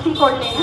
উপস্থিত করলেন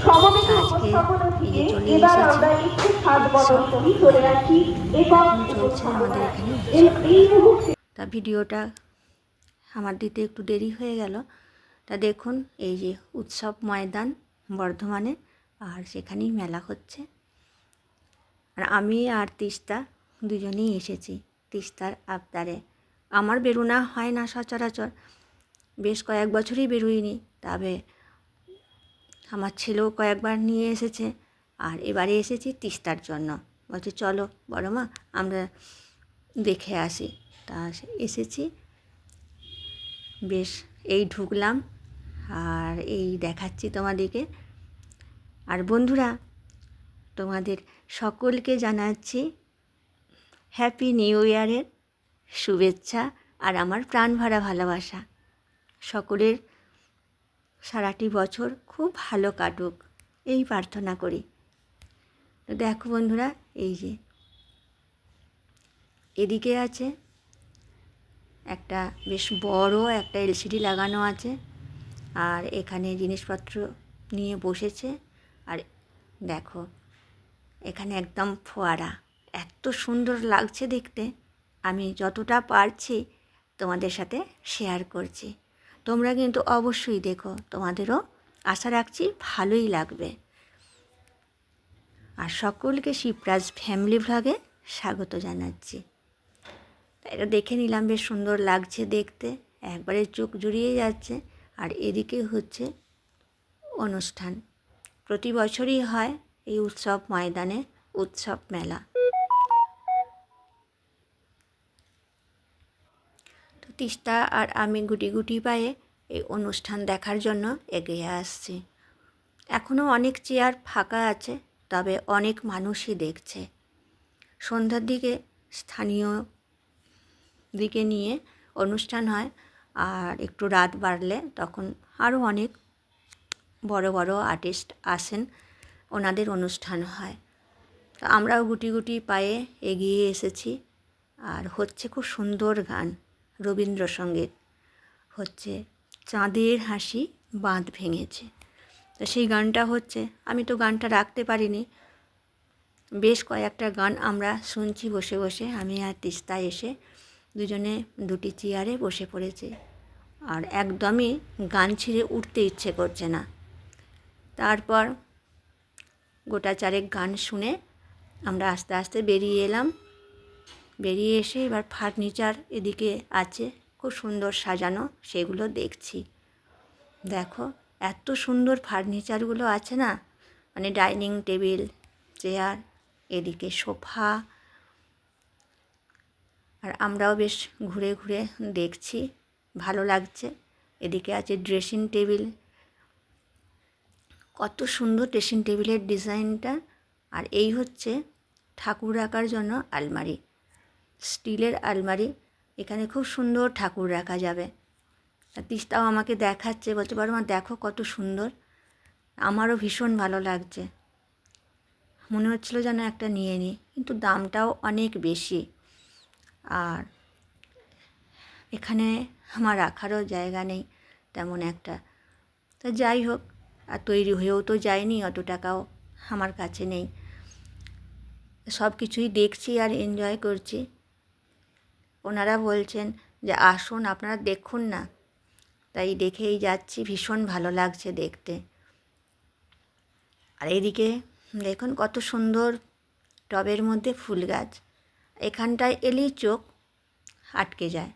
সমবেত উপস্থাপনা থেকে এবার আমরা একটু সাত বদল সহি ধরে রাখি এবং এই মুহূর্তে তা ভিডিওটা আমার দিতে একটু দেরি হয়ে গেল। তা দেখুন এই যে উৎসব ময়দান বর্ধমানে আর সেখানেই মেলা হচ্ছে। আর আমি আর তিস্তা দুজনেই এসেছি তিস্তার আবদারে। আমার বেরোনা হয় না সচরাচর। বেশ কয়েক বছরই বেরোইনি, তবে আমার ছেলেও কয়েকবার নিয়ে এসেছে আর এবারে এসেছি তিস্তার জন্য। বলছে, চলো বড় মা, আমরা দেখে আসি। তা এসেছি। বেশ, এই ঢুকলাম আর এই দেখাচ্ছি তোমাদেরকে। আর বন্ধুরা, তোমাদের সকলকে জানাচ্ছি হ্যাপি নিউ ইয়ারের শুভেচ্ছা আর আমার প্রাণ ভরা ভালোবাসা। সকলের সারাটি বছর খুব ভালো কাটুক, এই প্রার্থনা করি। তো দেখো বন্ধুরা, এই যে এদিকে আছে একটা বেশ বড় একটা এলসিডি লাগানো আছে আর এখানে জিনিসপত্র নিয়ে বসেছে। আর দেখো, এখানে একদম ফোয়ারা, এত সুন্দর লাগছে দেখতে। আমি যতটা পারছি তোমাদের সাথে শেয়ার করছি। তোমরা কিন্তু অবশ্যই দেখো, তোমাদেরও আশা রাখছি ভালোই লাগবে। আর সকলকে শিবরাজ ফ্যামিলি ভ্লগে স্বাগত জানাচ্ছি। এটা দেখে নিলাম, বেশ সুন্দর লাগছে দেখতে। একবারে চোখ জুড়িয়ে যাচ্ছে, আর এদিকে হচ্ছে অনুষ্ঠান। প্রতি বছরই হয় এই উৎসব ময়দানে, উৎসব মেলা তো তিস্তা আর আমি গুটি গুটি পায়ে এই অনুষ্ঠান দেখার জন্য এগিয়ে আসছি। এখনও অনেক চেয়ার ফাঁকা আছে, তবে অনেক মানুষই দেখছে। সন্ধ্যার দিকে স্থানীয় দিকে নিয়ে অনুষ্ঠান হয়, আর একটু রাত বাড়লে তখন আরও অনেক বড় বড় আর্টিস্ট আসেন, ওনাদের অনুষ্ঠান হয়। তো আমরাও গুটি গুটি পায়ে এগিয়ে এসেছি, আর হচ্ছে খুব সুন্দর গান। রবীন্দ্রসঙ্গীত হচ্ছে, চাঁদের হাসি বাঁধ ভেঙেছে। তো সেই গানটা হচ্ছে, আমি তো গানটা রাখতে পারিনি। বেশ কয়েকটা গান আমরা শুনছি বসে বসে, আমি আর তিস্তা এসে দুজনে দুটি চেয়ারে বসে পড়েছি। আর একদমই গান ছিঁড়ে উঠতে ইচ্ছে করছে না। তারপর গোটা চারেক গান শুনে আমরা আস্তে আস্তে বেরিয়ে এলাম। বেরিয়ে এসে এবার ফার্নিচার এদিকে আছে। খুব সুন্দর সাজানো, সেগুলো দেখছি। দেখো, এত সুন্দর ফার্নিচারগুলো আছে না? মানে ডাইনিং টেবিল, চেয়ার, এদিকে সোফা। আর আমরাও বেশ ঘুরে ঘুরে দেখছি, ভালো লাগছে। এদিকে আছে ড্রেসিং টেবিল। কত সুন্দর ড্রেসিং টেবিলের ডিজাইনটা। আর এই হচ্ছে ঠাকুর রাখার জন্য আলমারি। স্টিলের আলমারি। এখানে খুব সুন্দর ঠাকুর রাখা যাবে। তিস্তাও আমাকে দেখাচ্ছে বলতে পারো মা দেখো কত সুন্দর। আমারও ভীষণ ভালো লাগছে। মনে হচ্ছিল যেন একটা নিয়ে নিই, কিন্তু দামটাও অনেক বেশি। আর এখানে আমার রাখারও জায়গা নেই, তেমন একটা। তা যাই হোক, আর তৈরি হয়েও তো যায়নি, অত টাকাও আমার কাছে নেই। সব কিছুই দেখছি আর এনজয় করছি। ওনারা বলছেন যে, আসুন, আপনারা দেখুন না। তাই দেখেই যাচ্ছি, ভীষণ ভালো লাগছে দেখতে। আর এদিকে দেখুন কত সুন্দর টবের মধ্যে ফুল গাছ। এখানটায় এলেই চোখ আটকে যায়।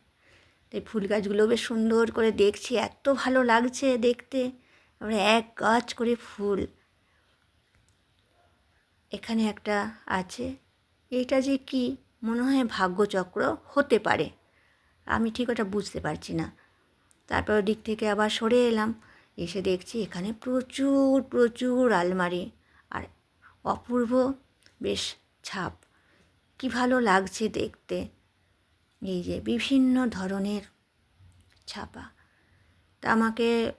তাই ফুল গাছগুলো বেশ সুন্দর করে দেখছি, এত ভালো লাগছে দেখতে। আমরা এক গাছ করে ফুল। এখানে একটা আছে, এটা যে কি? মনে হয় ভাগ্যচক্র হতে পারে। আমি ঠিক ওটা বুঝতে পারছি না। তারপর দিক থেকে আবার সরে এলাম। এসে দেখছি এখানে প্রচুর প্রচুর আলমারি। আর অপূর্ব বেশ ছাপ। কি ভালো লাগছে দেখতে। এই যে বিভিন্ন ধরনের ছাপা। তা আমাকে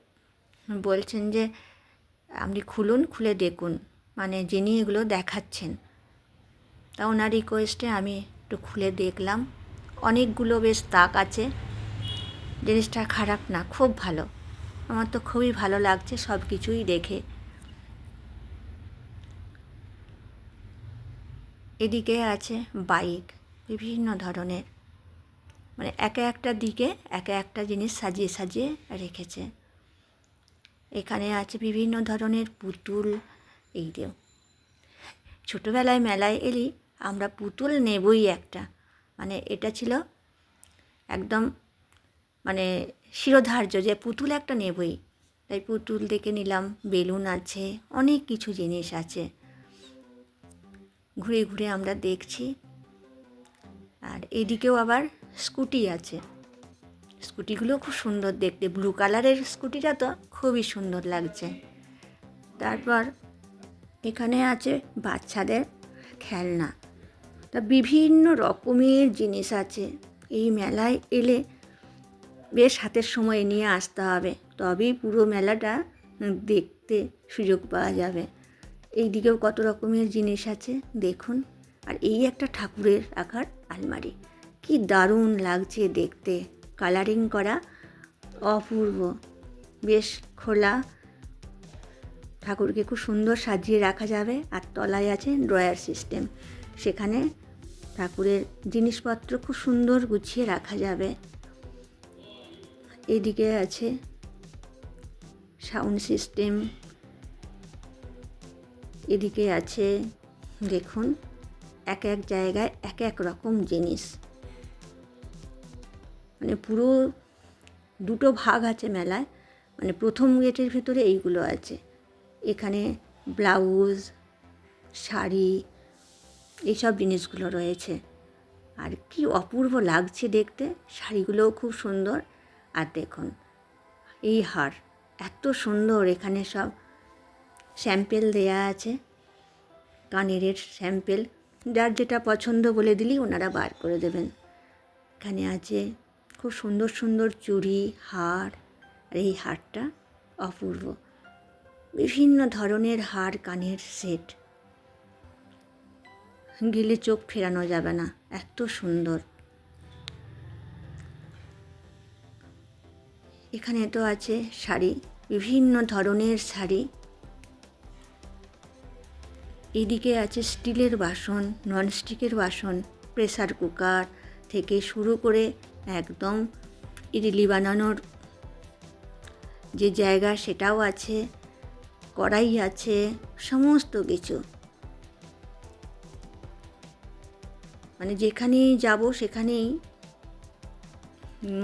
বলছেন যে, আপনি খুলুন, খুলে দেখুন। মানে যিনি এগুলো দেখাচ্ছেন। তা ওনার রিকোয়েস্টে আমি একটু খুলে দেখলাম। অনেকগুলো বেশ তাক আছে। জিনিসটা খারাপ না, খুব ভালো। আমার তো খুবই ভালো লাগছে সব কিছুই দেখে। এদিকে আছে বাইক, বিভিন্ন ধরনের। মানে একে একটা দিকে একে একটা জিনিস সাজিয়ে সাজিয়ে রেখেছে। এখানে আছে বিভিন্ন ধরনের পুতুল, এই দিয়ে ছোটোবেলায় মেলায় এলি আমরা পুতুল নেবই একটা। মানে এটা ছিল একদম মানে শিরোধার্য যে পুতুল একটা নেবই। তাই পুতুল দেখে নিলাম, বেলুন আছে, অনেক কিছু জিনিস আছে। ঘুরে ঘুরে আমরা দেখছি। আর এদিকেও আবার স্কুটি আছে। স্কুটিগুলো খুব সুন্দর দেখতে। ব্লু কালারের স্কুটিটা তো খুবই সুন্দর লাগছে। তারপর এখানে আছে বাচ্চাদের খেলনা। তা বিভিন্ন রকমের জিনিস আছে। এই মেলায় এলে বেশ হাতের সময় নিয়ে আসতে হবে। তবেই পুরো মেলাটা দেখতে সুযোগ পাওয়া যাবে। এই দিকেও কত রকমের জিনিস আছে, দেখুন। আর এই একটা ঠাকুরের আকার আলমারি। কি দারুণ লাগছে দেখতে। কালারিং করা অপূর্ব। বেশ খোলা। ঠাকুরকে খুব সুন্দর সাজিয়ে রাখা যাবে। আর তলায় আছে ড্রয়ার সিস্টেম। সেখানে ঠাকুরের জিনিসপত্র খুব সুন্দর গুছিয়ে রাখা যাবে। এদিকে আছে সাউন্ড সিস্টেম। এদিকে আছে, দেখুন, এক এক জায়গায় এক এক রকম জিনিস। মানে পুরো দুটো ভাগ আছে মেলায় মানে প্রথম গেটের ভেতরে এইগুলো আছে। এখানে ব্লাউজ, শাড়ি এইসব জিনিসগুলো রয়েছে। আর কি অপূর্ব লাগছে দেখতে, শাড়িগুলোও খুব সুন্দর। আর দেখুন, এই হার, এত সুন্দর এখানে সব স্যাম্পেল দেয়া আছে। কানেরের স্যাম্পেল যার যেটা পছন্দ বলে দিলেই ওনারা বার করে দেবেন। এখানে আছে খুব সুন্দর সুন্দর চুড়ি, হার, আর এই হারটা অপূর্ব। বিভিন্ন ধরনের হার, কানের সেট। গেলে চোখ ফেরানো যাবে না। এত সুন্দর। এখানে তো আছে শাড়ি, বিভিন্ন ধরনের শাড়ি। এদিকে আছে স্টিলের বাসন, ননস্টিকের বাসন, প্রেসার কুকার থেকে শুরু করে একদম ইডলি বানানোর যে জায়গা সেটাও আছে, কড়াই আছে, সমস্ত কিছু। মানে যেখানেই যাব, সেখানেই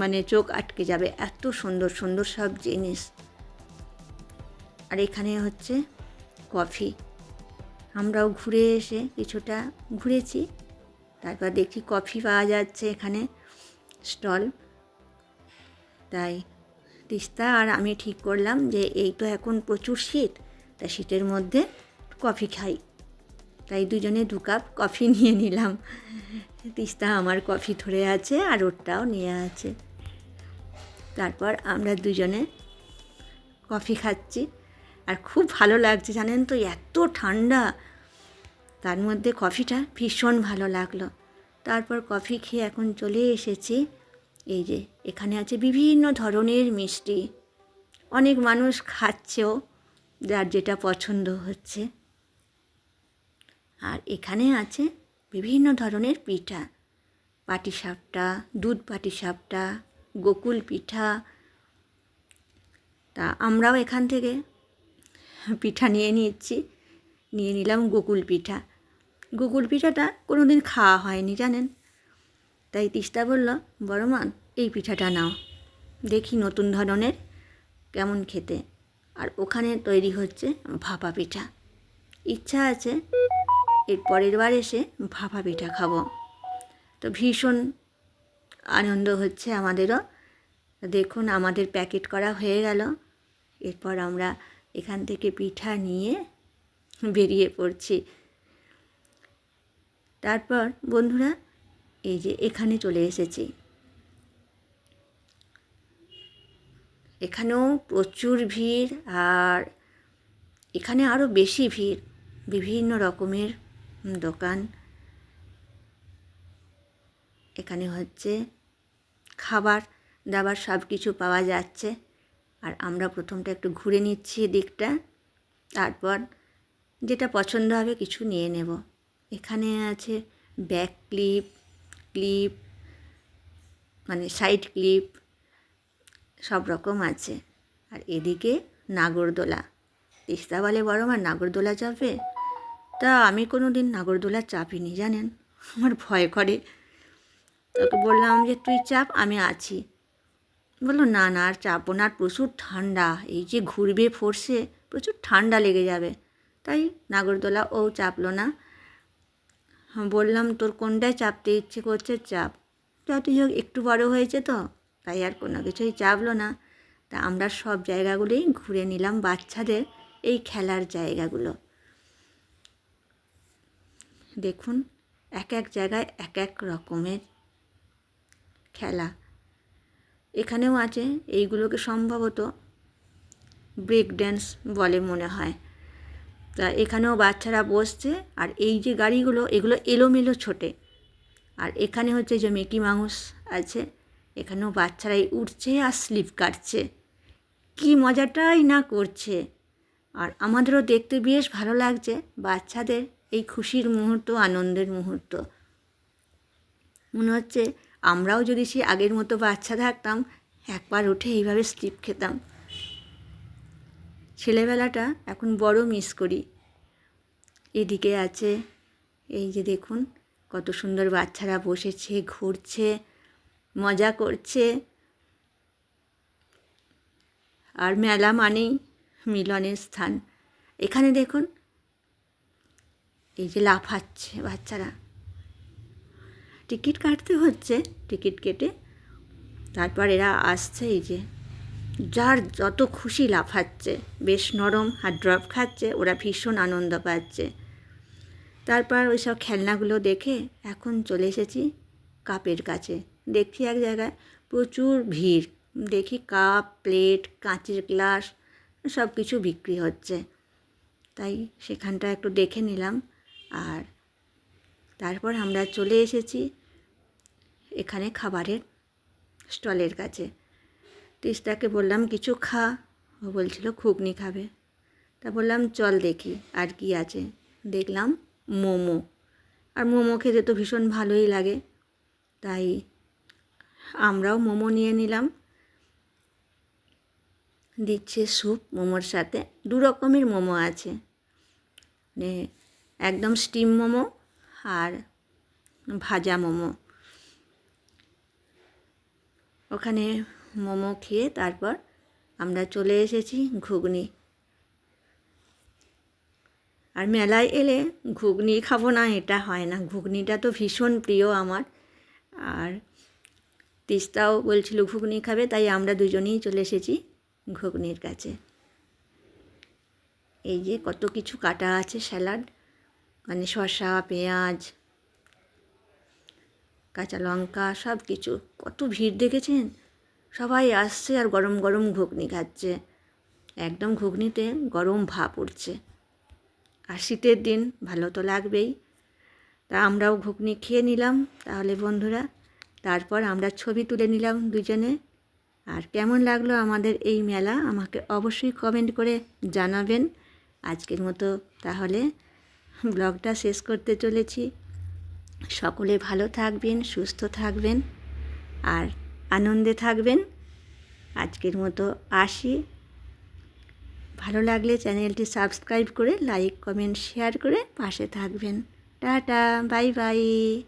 মানে চোখ আটকে যাবে। এত সুন্দর সুন্দর সব জিনিস। আর এখানে হচ্ছে কফি। আমরাও ঘুরে এসে কিছুটা ঘুরেছি। তারপর দেখি কফি পাওয়া যাচ্ছে এখানে স্টল। তাই তিস্তা, আর আমি ঠিক করলাম যে এই তো এখন প্রচুর শীত, তা শীতের মধ্যে কফি খাই। তাই দুজনে দু কাপ কফি নিয়ে নিলাম। তিস্তা আমার কফি ধরে আছে আর ওরটাও নিয়ে আছে। তারপর আমরা দুজনে কফি খাচ্ছি। আর খুব ভালো লাগছে জানেন তো, এত ঠান্ডা। তার মধ্যে কফিটা ভীষণ ভালো লাগল। তারপর কফি খেয়ে এখন চলে এসেছি। এই যে, এখানে আছে বিভিন্ন ধরনের মিষ্টি। অনেক মানুষ খাচ্ছেও, যার যেটা পছন্দ হচ্ছে। আর এখানে আছে বিভিন্ন ধরনের পিঠা। পাটিসাপটা, দুধ পাটিসাপটা, গোকুল পিঠা। তা আমরাও এখান থেকে পিঠা নিয়ে নিচ্ছি নিয়ে নিলাম গোকুল পিঠা। গোকুল পিঠাটা কোনো দিন খাওয়া হয়নি, জানেন? তাই তিস্তা বলল বড়মান এই পিঠাটা নাও। দেখি নতুন ধরনের কেমন খেতে। আর ওখানে তৈরি হচ্ছে ভাপা পিঠা। ইচ্ছা আছে এর পরের বার এসে ভাপা পিঠা খাব। তো ভীষণ আনন্দ হচ্ছে আমাদেরও। দেখুন, আমাদের প্যাকেট করা হয়ে গেল। এরপর আমরা এখান থেকে পিঠা নিয়ে বেরিয়ে পড়ছি। তারপর বন্ধুরা, এই যে এখানে চলে এসেছি। এখানেও প্রচুর ভিড় আর এখানে আরও বেশি ভিড়, বিভিন্ন রকমের দোকান। এখানে হচ্ছে খাবার, দাবার সব কিছু পাওয়া যাচ্ছে। আর আমরা প্রথমটা একটু ঘুরে নিচ্ছি দিকটা তারপর যেটা পছন্দ হবে কিছু নিয়ে নেব। এখানে আছে ব্যাক ক্লিপ ক্লিপ মানে সাইড ক্লিপ, সব রকম আছে। আর এদিকে নাগরদোলা। তিস্তা বলে বড়, আমার নাগরদোলা চাপে তা আমি কোনো দিন নাগরদোলা চাপিনি জানেন? আমার ভয় করে। তোকে বললাম যে, তুই চাপ, আমি আছি। বলল, না না, আর চাপবো না, আর প্রচুর ঠান্ডা। এই যে ঘুরবে ফোর্সে প্রচুর ঠান্ডা লেগে যাবে। তাই নাগরদোলা, ও চাপলো না। বললাম, তোর কোনটায় চাপতে ইচ্ছে করছে, চাপ। যতই হোক, একটু বড় হয়েছে তো, তাই আর কোনো কিছুই চাপলো না। তা আমরা সব জায়গাগুলোই ঘুরে নিলাম বাচ্চাদের, এই খেলার জায়গাগুলো। দেখুন এক এক জায়গায় এক এক রকমের খেলা। এখানেও আছে, এইগুলোকে সম্ভবত ব্রেক ড্যান্স বলে মনে হয়। তা এখানেও বাচ্চারা বসছে, আর এই যে গাড়িগুলো, এগুলো এলোমেলো ছোটে। আর এখানে হচ্ছে যে মিকি মাউস আছে, এখানেও বাচ্চারাই উঠছে আর স্লিপ কাটছে। কী মজাটাই না করছে। আর আমাদেরও দেখতে বেশ ভালো লাগছে বাচ্চাদের। এই খুশির মুহূর্ত, আনন্দের মুহূর্ত। মনে হচ্ছে আমরাও যদি সেই আগের মতো বাচ্চা থাকতাম, একবার উঠে এইভাবে স্লিপ খেতাম। ছেলেবেলাটা এখন বড় মিস করি। এদিকে আছে, এই যে দেখুন, কত সুন্দর বাচ্চারা বসেছে, ঘুরছে, মজা করছে। আর মেলা মানেই মিলনের স্থান। এখানে দেখুন এই যে লাফাচ্ছে বাচ্চারা। টিকিট কাটতে হচ্ছে, টিকিট কেটে তারপর এরা আসছে এই যে। যার যত খুশি লাফাচ্ছে, বেশ নরম আর ড্রপ খাচ্ছে, ওরা ভীষণ আনন্দ পাচ্ছে। তারপর ওই সব খেলনাগুলো দেখে এখন চলে এসেছি কাপের কাছে। দেখছি এক জায়গায় প্রচুর ভিড়। দেখি কাপ, প্লেট, কাঁচের গ্লাস সব কিছু বিক্রি হচ্ছে। তাই সেখানটা একটু দেখে নিলাম। আর তারপর আমরা চলে এসেছি এখানে খাবারের স্টলের কাছে। তিস্তাকে বললাম, কিছু খা। ও বলছিল, ঘুগনি খাবে। তা বললাম, চল দেখি আর কি আছে। দেখলাম মোমো। আর মোমো খেতে তো ভীষণ ভালোই লাগে। তাই আমরাও মোমো নিয়ে নিলাম। দিচ্ছে স্যুপ মোমোর সাথে। দু রকমের মোমো আছে। মানে একদম স্টিম মোমো আর ভাজা মোমো। ওখানে মোমো খেয়ে তারপর আমরা চলে এসেছি ঘুগনি। আর মেলায় এলে ঘুগনি খাব না, এটা হয় না। ঘুগনিটা তো ভীষণ প্রিয় আমার। আর তিস্তাও বলছিল ঘুগনি খাবে, তাই আমরা দুজনেই চলে এসেছি ঘুগনির কাছে। এই যে কত কিছু কাটা আছে স্যালাড। মানে শসা, পেঁয়াজ, কাঁচা লঙ্কা সব কিছু কত ভিড় দেখেছেন? সবাই আসছে আর গরম গরম ঘুগনি খাচ্ছে। একদম ঘুগনিতে গরম ভাপ উঠছে। আর শীতের দিন ভালো তো লাগবেই। তা আমরাও ঘুগনি খেয়ে নিলাম তাহলে বন্ধুরা। তারপর আমরা ছবি তুলে নিলাম দুজনে। আর কেমন লাগল আমাদের এই মেলা আমাকে অবশ্যই কমেন্ট করে জানাবেন। আজকের মতো তাহলে। ব্লগটা শেষ করতে চলেছি। সকলে ভালো থাকবেন, সুস্থ থাকবেন আর আনন্দে থাকবেন। আজকের মতো আসি। ভালো লাগলে চ্যানেলটি সাবস্ক্রাইব করে, লাইক, কমেন্ট, শেয়ার করে পাশে থাকবেন। Tata, bye bye.